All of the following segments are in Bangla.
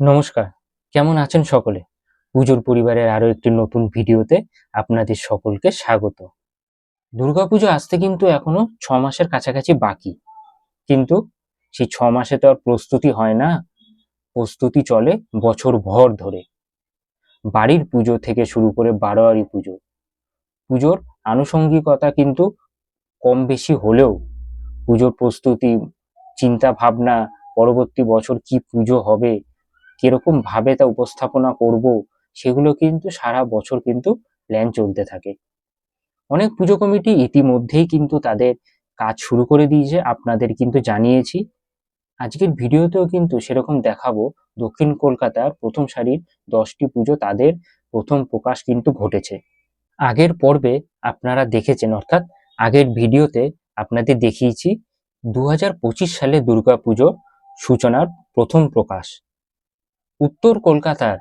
নমস্কার। কেমন আছেন সকলে? পুজোর পরিবারের আরও একটি নতুন ভিডিওতে আপনাদের সকলকে স্বাগত। দুর্গাপুজো আসতে কিন্তু এখনও ছ মাসের কাছাকাছি বাকি। কিন্তু সেই ছ মাসে তো আর প্রস্তুতি হয় না। প্রস্তুতি চলে বছর ভর ধরে। বাড়ির পুজো থেকে শুরু করে বারোয়ারি পুজো। পুজোর আনুষঙ্গিকতা কিন্তু কম বেশি হলেও পুজোর প্রস্তুতি চিন্তা ভাবনা পরবর্তী বছর কি পুজো হবে ভাবে তা উপস্থাপনা করব, সেগুলো কিন্তু সারা বছর কিন্তু প্ল্যান চলতে থাকে। অনেক পুজো কমিটি ইতিমধ্যেই কিন্তু তাদের কাজ শুরু করে দিয়েছে, আপনাদের কিন্তু জানিয়েছি। আজকের ভিডিওতেও কিন্তু সেরকম দেখাবো, দক্ষিণ কলকাতার প্রথম সারির দশটি পুজো তাদের প্রথম প্রকাশ কিন্তু ঘটেছে। আগের পর্বে আপনারা দেখেছেন, অর্থাৎ আগের ভিডিওতে আপনাদের দেখিয়েছি দু হাজার পঁচিশ সালে দুর্গাপুজোর সূচনার প্রথম প্রকাশ। উত্তর কলকাতার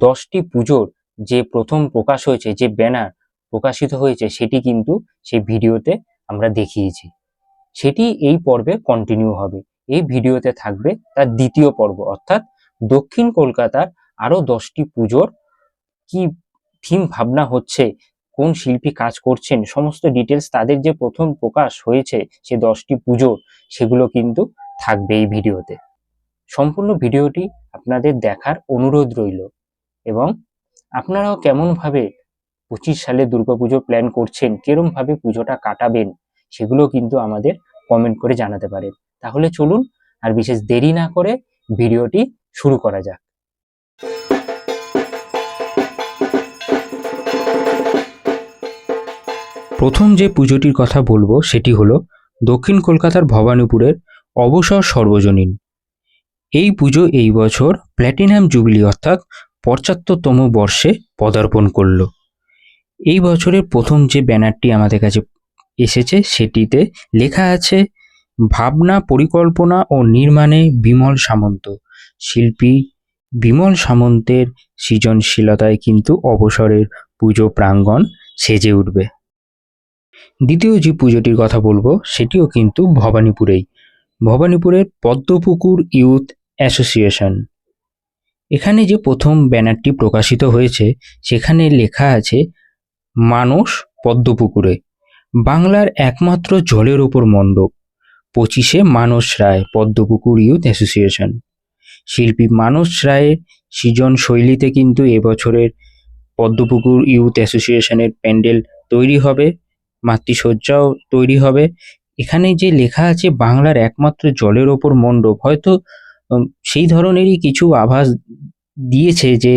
দশটি পুজোর যে প্রথম প্রকাশ হয়েছে, যে ব্যানার প্রকাশিত হয়েছে, সেটি কিন্তু সেই ভিডিওতে আমরা দেখিয়েছি। সেটি এই পর্বে কন্টিনিউ হবে। এই ভিডিওতে থাকবে তার দ্বিতীয় পর্ব, অর্থাৎ দক্ষিণ কলকাতার আরও দশটি পুজোর কি থিম ভাবনা হচ্ছে, কোন শিল্পী কাজ করছেন, সমস্ত ডিটেলস তাদের যে প্রথম প্রকাশ হয়েছে সে দশটি পুজোর সেগুলো কিন্তু থাকবে এই ভিডিওতে। সম্পূর্ণ ভিডিওটি আপনাদের দেখার অনুরোধ রইল এবং আপনারাও কেমনভাবে পঁচিশ সালে দুর্গাপুজো প্ল্যান করছেন কিরম ভাবে পুজোটা কাটাবেন, সেগুলো কিন্তু আমাদের কমেন্ট করে জানাতে পারেন। তাহলে চলুন আর বিশেষ দেরি না করে ভিডিওটি শুরু করা যাক। প্রথম যে পুজোটির কথা বলব সেটি হলো দক্ষিণ কলকাতার ভবানীপুরের অবসর সর্বজনীন। এই পুজো এই বছর প্ল্যাটিনাম জুবিলি অর্থাৎ পঁচাত্তরতম বর্ষে পদার্পণ করল। এই বছরের প্রথম যে ব্যানারটি আমাদের কাছে এসেছে সেটিতে লেখা আছে, ভাবনা, পরিকল্পনা ও নির্মাণে বিমল সামন্ত। শিল্পী বিমল সামন্তের সৃজনশীলতায় কিন্তু অবসরের পুজো প্রাঙ্গণ সেজে উঠবে। দ্বিতীয় যে পুজোটির কথা বলব সেটিও কিন্তু ভবানীপুরেই। ভবানীপুরের পদ্মপুকুর ইউথ অ্যাসোসিয়েশন। এখানে যে প্রথম ব্যানারটি প্রকাশিত হয়েছে, সেখানে লেখা আছে, মানস পদ্মপুকুরে, বাংলার একমাত্র জলের ওপর মণ্ডপ, পঁচিশে মানস রায় পদ্মপুকুর ইউথ অ্যাসোসিয়েশন। শিল্পী মানস রায়ের সৃজন শৈলীতে কিন্তু এবছরের পদ্মপুকুর ইউথ অ্যাসোসিয়েশনের প্যান্ডেল তৈরি হবে, মাতৃসজ্জাও তৈরি হবে। এখানে যে লেখা আছে, বাংলার একমাত্র জলের ওপর মণ্ডপ হয়তো সেই ধরনেরই কিছু আভাস দিয়েছে যে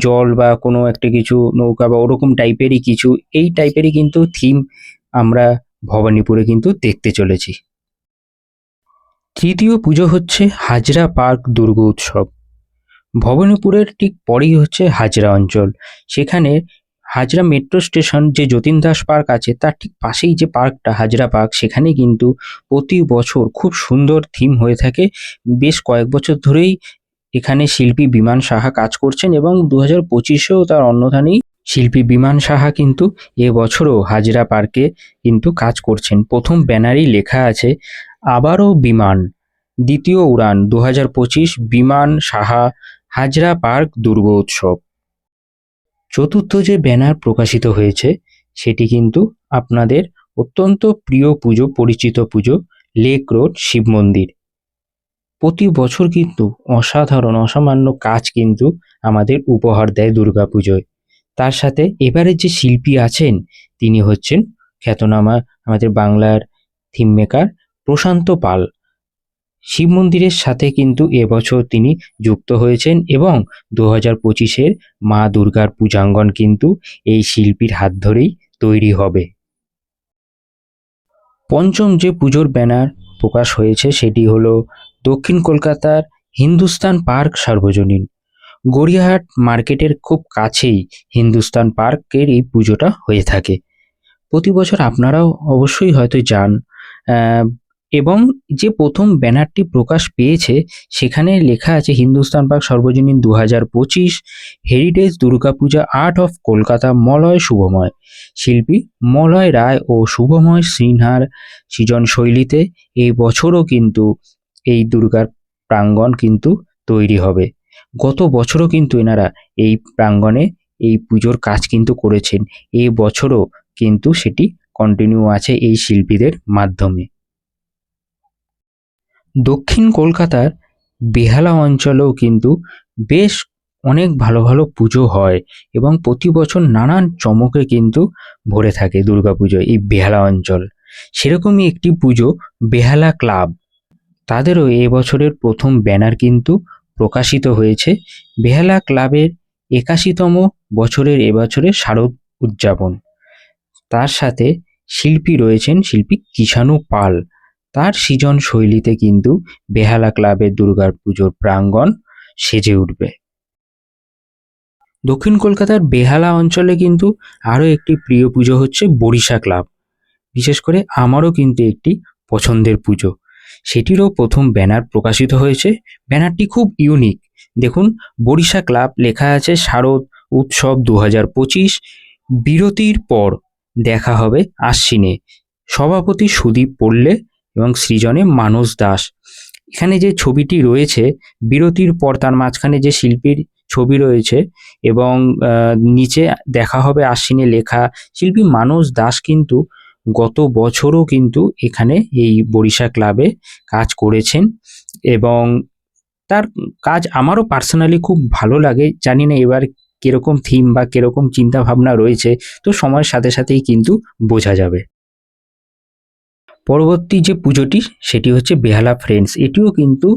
জল বা কোনো একটা কিছু নৌকা বা ওরকম টাইপেরই কিছু, এই টাইপেরই কিন্তু থিম আমরা ভবানীপুরে কিন্তু দেখতে চলেছি। তৃতীয় পুজো হচ্ছে হাজরা পার্ক দুর্গ উৎসব ভবানীপুরের ঠিক পরেই হচ্ছে হাজরা অঞ্চল। সেখানে হাজরা মেট্রো স্টেশন যে যতীন দাস পার্ক আছে, তার ঠিক পাশেই যে পার্কটা হাজরা পার্ক সেখানে কিন্তু প্রতি বছর খুব সুন্দর থিম হয়ে থাকে। বেশ কয়েক বছর ধরেই এখানে শিল্পী বিমান সাহা কাজ করছেন এবং দু হাজার পঁচিশেও তার অন্যথা নেই শিল্পী বিমান সাহা কিন্তু এবছরও হাজরা পার্কে কিন্তু কাজ করছেন। প্রথম ব্যানারেই লেখা আছে, আবারও বিমান, দ্বিতীয় উড়ান দু হাজার পঁচিশ বিমান সাহা, হাজরা পার্ক দুর্গ উৎসব। চতুর্থ যে ব্যানার প্রকাশিত হয়েছে, সেটি কিন্তু আপনাদের অত্যন্ত প্রিয় পুজো, পরিচিত পুজো, লেক রোড, শিব মন্দির। প্রতি বছর কিন্তু অসাধারণ, অসামান্য কাজ কিন্তু আমাদের উপহার দেয় দুর্গাপুজোয় তার সাথে এবারে যে শিল্পী আছেন, তিনি হচ্ছেন খ্যাতনামা আমাদের বাংলার থিম মেকার প্রশান্ত পাল। শিব মন্দিরের সাথে কিন্তু এবছর তিনি যুক্ত হয়েছেন এবং দু হাজার পঁচিশের মা দুর্গার পূজাঙ্গন কিন্তু এই শিল্পীর হাত ধরেই তৈরি হবে। পঞ্চম যে পুজোর ব্যানার প্রকাশ হয়েছে সেটি হলো দক্ষিণ কলকাতার হিন্দুস্তান পার্ক সার্বজনীন। গড়িয়াহাট মার্কেটের খুব কাছেই হিন্দুস্তান পার্কের এই পুজোটা হয়ে থাকে। প্রতি বছর আপনারাও অবশ্যই হয়তো যান এবং যে প্রথম ব্যানারটি প্রকাশ পেয়েছে, সেখানে লেখা আছে হিন্দুস্তান পার্ক সর্বজনীন দু হাজার পঁচিশ, heritage Durga Puja art of Kolkata Malay Shubhamay, শিল্পী মলয় রায় ও শুভময় সিনহার সৃজন শৈলীতে এই বছরও কিন্তু এই দুর্গার প্রাঙ্গণ কিন্তু তৈরি হবে। গত বছরও কিন্তু এনারা এই প্রাঙ্গণে এই পুজোর কাজ কিন্তু করেছেন। এই বছরও কিন্তু সেটি কন্টিনিউ আছে এই শিল্পীদের মাধ্যমে। দক্ষিণ কলকাতার বেহালা অঞ্চলেও কিন্তু বেশ অনেক ভালো ভালো পুজো হয় এবং প্রতি বছর নানান চমকে কিন্তু ভরে থাকে দুর্গাপুজো এই বেহালা অঞ্চল। সেরকমই একটি পুজো বেহালা ক্লাব। তাদেরও এবছরের প্রথম ব্যানার কিন্তু প্রকাশিত হয়েছে। বেহালা ক্লাবের একাশিতম বছরের এবছরের শারদ উদযাপন। তার সাথে শিল্পী রয়েছেন শিল্পী কিষাণু পাল। তার সৃজন শৈলীতে কিন্তু বেহালা ক্লাবের দুর্গার পুজোর প্রাঙ্গণ সেজে উঠবে। দক্ষিণ কলকাতার বেহালা অঞ্চলে কিন্তু আরও একটি প্রিয় পুজো হচ্ছে বরিশা ক্লাব। বিশেষ করে আমারও কিন্তু একটি পছন্দের পুজো। সেটিরও প্রথম ব্যানার প্রকাশিত হয়েছে। ব্যানারটি খুব ইউনিক। দেখুন, বরিশা ক্লাব লেখা আছে, শারদ উৎসব দু হাজার পঁচিশ, বিরতির পর দেখা হবে আশ্বিনে। সভাপতি সুদীপ পড়লে এবং সৃজনে মানস দাস। এখানে যে ছবিটি রয়েছে, বিরতির পর তার মাঝখানে যে শিল্পীর ছবি রয়েছে এবং নিচে দেখা হবে আশ্বিনে লেখা শিল্পী মানস দাস কিন্তু গত বছরও কিন্তু এখানে এই বরিশা ক্লাবে কাজ করেছেন এবং তার কাজ আমারও পার্সোনালি খুব ভালো লাগে। জানি না এবার কীরকম থিম বা কীরকম চিন্তা ভাবনা রয়েছে, তো সময়ের সাথে সাথেই কিন্তু বোঝা যাবে। পরবর্তী যে পুজোটি সেটি হচ্ছে বেহালা ফ্রেন্ডস এটিও কিন্তু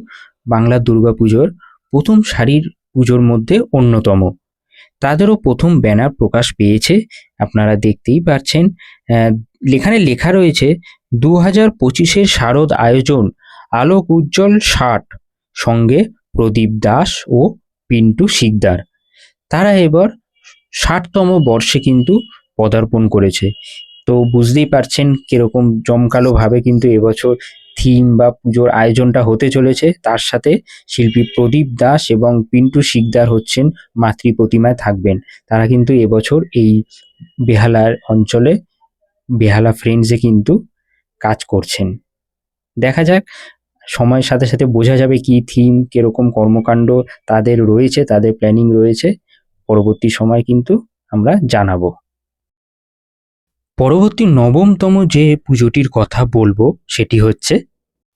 বাংলা দুর্গাপুজোর প্রথম সারির পুজোর মধ্যে অন্যতম। তাদেরও প্রথম ব্যানার প্রকাশ পেয়েছে, আপনারা দেখতেই পাচ্ছেন এখানে লেখা রয়েছে দু হাজার পঁচিশের শারদ আয়োজন, আলোক উজ্জ্বল ষাট, সঙ্গে প্রদীপ দাস ও পিন্টু শিকদার। তারা এবার ষাটতম বর্ষে কিন্তু পদার্পণ করেছে। তো বুঝতেই পারছেন কীরকম জমকালোভাবে কিন্তু এবছর থিম বা পুজোর আয়োজনটা হতে চলেছে। তার সাথে শিল্পী প্রদীপ দাস এবং পিন্টু শিকদার হচ্ছেন মাতৃ প্রতিমায় থাকবেন। তারা কিন্তু এবছর এই বেহালার অঞ্চলে, বেহালা ফ্রেন্ডসে কিন্তু কাজ করছেন। দেখা যাক, সময়ের সাথে সাথে বোঝা যাবে কি থিম কীরকম কর্মকাণ্ড তাদের রয়েছে, তাদের প্ল্যানিং রয়েছে। পরবর্তী সময় কিন্তু আমরা জানাব। পরবর্তী নবমতম যে পুজোটির কথা বলব, সেটি হচ্ছে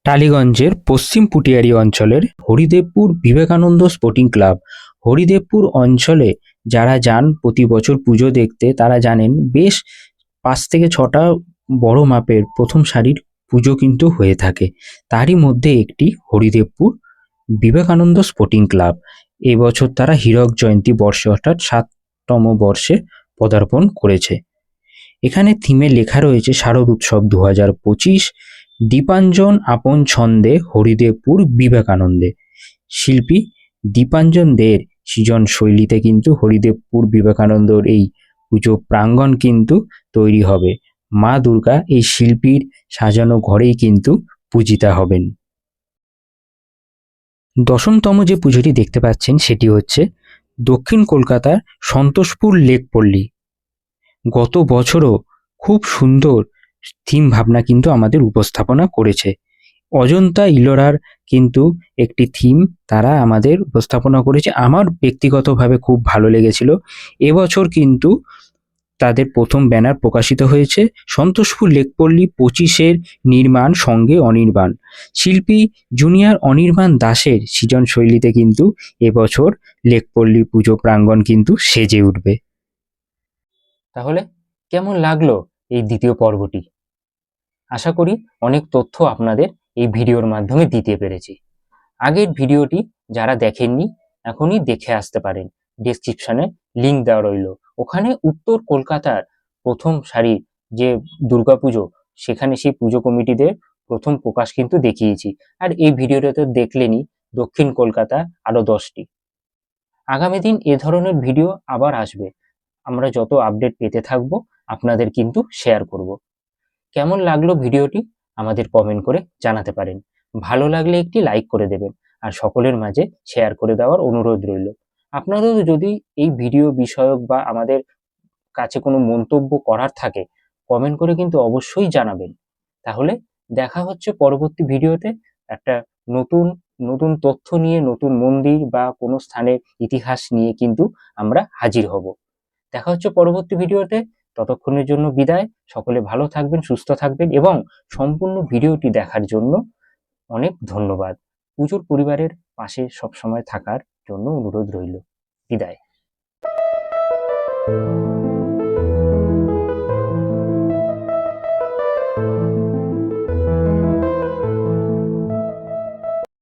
টালিগঞ্জের পশ্চিম পুটিয়ারি অঞ্চলের হরিদেবপুর বিবেকানন্দ স্পোর্টিং ক্লাব। হরিদেবপুর অঞ্চলে যারা যান প্রতি বছর পুজো দেখতে, তারা জানেন বেশ পাঁচ থেকে ছটা বড় মাপের প্রথম সারির পুজো কিন্তু হয়ে থাকে। তারই মধ্যে একটি হরিদেবপুর বিবেকানন্দ স্পোর্টিং ক্লাব। এবছর তারা হীরক জয়ন্তী বর্ষে অর্থাৎ সাততম বর্ষে পদার্পণ করেছে। এখানে থিমে লেখা রয়েছে শারদ উৎসব দু হাজার পঁচিশ, দীপাঞ্জন আপন ছন্দে, হরিদেবপুর বিবেকানন্দে। শিল্পী দীপাঞ্জন দের সৃজন শৈলীতে কিন্তু হরিদেবপুর বিবেকানন্দর এই পুজো প্রাঙ্গণ কিন্তু তৈরি হবে। মা দুর্গা এই শিল্পীর সাজানো ঘরেই কিন্তু পূজিতা হবেন। দশমতম যে পুজোটি দেখতে পাচ্ছেন সেটি হচ্ছে দক্ষিণ কলকাতার সন্তোষপুর লেকপল্লী। গত বছরও খুব সুন্দর থিম ভাবনা কিন্তু আমাদের উপস্থাপনা করেছে। অজন্তা ইলোরার কিন্তু একটি থিম তারা আমাদের উপস্থাপনা করেছে। আমার ব্যক্তিগতভাবে খুব ভালো লেগেছিল। এবছর কিন্তু তাদের প্রথম ব্যানার প্রকাশিত হয়েছে। সন্তোষপুর লেকপল্লী পঁচিশের নির্মাণ সঙ্গে অনির্বাণ। শিল্পী জুনিয়র অনির্বাণ দাসের সৃজনশৈলীতে কিন্তু এবছর লেকপল্লী পুজো প্রাঙ্গণ কিন্তু সেজে উঠবে। তাহলে কেমন লাগল এই দ্বিতীয় পর্বটি? আশা করি অনেক তথ্য আপনাদের এই ভিডিওর মাধ্যমে দিতে পেরেছি। আগের ভিডিওটি যারা দেখেননি, এখনই দেখে আসতে পারেন। ডেসক্রিপশনে লিঙ্ক দেওয়া রইল। ওখানে উত্তর কলকাতার প্রথম সারি যে দুর্গাপুজো সেখানে সেই পুজো কমিটিদের প্রথম প্রকাশ কিন্তু দেখিয়েছি। আর এই ভিডিওটাতে দেখলেনই দক্ষিণ কলকাতা আরও দশটি। আগামী দিন এ ধরনের ভিডিও আবার আসবে। আমরা যত আপডেট পেতে থাকব, আপনাদের কিন্তু শেয়ার করব। কেমন লাগল ভিডিওটি? আমাদের কমেন্ট করে জানাতে পারেন। ভালো লাগলে একটি লাইক করে দেবেন, আর সকলের মাঝে শেয়ার করে দেওয়ার অনুরোধ রইল। আপনাদের যদি এই ভিডিও বিষয়ক বা আমাদের কাছে কোনো মন্তব্য করার থাকে কমেন্ট করে কিন্তু অবশ্যই জানাবেন। তাহলে দেখা হচ্ছে পরবর্তী ভিডিওতে। একটা নতুন নতুন তথ্য নিয়ে, নতুন মন্দির বা কোনো স্থানের ইতিহাস নিয়ে কিন্তু আমরা হাজির হব। দেখা হচ্ছে পরবর্তী ভিডিওতে। ততক্ষণের জন্য বিদায়। সকলে ভালো থাকবেন, সুস্থ থাকবেন এবং সম্পূর্ণ ভিডিওটি দেখার জন্য অনেক ধন্যবাদ। পুজোর পরিবারের পাশে সবসময় থাকার জন্য অনুরোধ রইল। বিদায়।